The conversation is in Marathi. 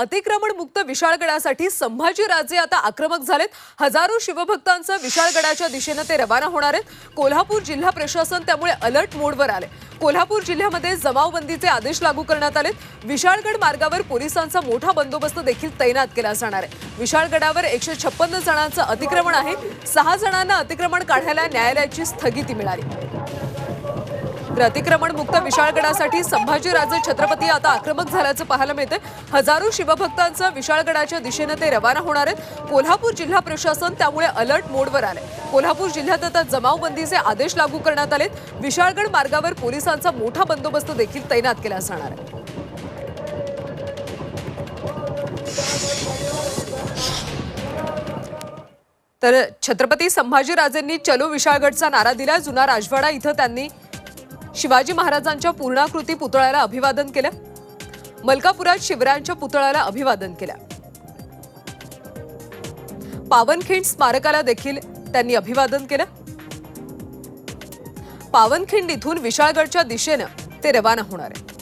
अतिक्रमण मुक्त विशाळगडासाठी संभाजीराजे आता आक्रमक झालेत. हजारो शिवभक्तांचं विशाळगडाच्या दिशेनं ते रवाना होणार आहेत. कोल्हापूर जिल्हा प्रशासन त्यामुळे अलर्ट मोडवर आले कोल्हापूर जिल्ह्यामध्ये जमावबंदीचे आदेश लागू करण्यात आलेत. विशाळगड मार्गावर पोलिसांचा मोठा बंदोबस्त देखील तैनात केला जाणार आहे. विशाळगडावर एकशे छप्पन्न जणांचं अतिक्रमण आहे. सहा जणांना अतिक्रमण काढायला न्यायालयाची स्थगिती मिळाली. तर अतिक्रमण मुक्त विशाळगडासाठी संभाजीराजे छत्रपती आता आक्रमक झाल्याचं पाहायला मिळतंय. हजारो शिवभक्तांचं विशाळगडाच्या दिशेनं ते रवाना होणार आहेत. कोल्हापूर जिल्हा प्रशासन त्यामुळे अलर्ट मोडवर आले कोल्हापूर जिल्ह्यात आता जमावबंदीचे आदेश लागू करण्यात आलेत. विशाळगड मार्गावर पोलिसांचा मोठा बंदोबस्त देखील तैनात केला जाणार आहे. तर छत्रपती संभाजीराजेंनी चलो विशाळगडचा नारा दिला जुना राजवाडा इथं त्यांनी शिवाजी महाराजांच्या पूर्णाकृती पुतळ्याला अभिवादन केलं. मलकापुरात शिवरायांच्या पुतळ्याला अभिवादन केलं. पावनखिंड स्मारकाला देखील त्यांनी अभिवादन केलं. पावनखिंड इथून विशाळगडच्या दिशेनं ते रवाना होणार आहे.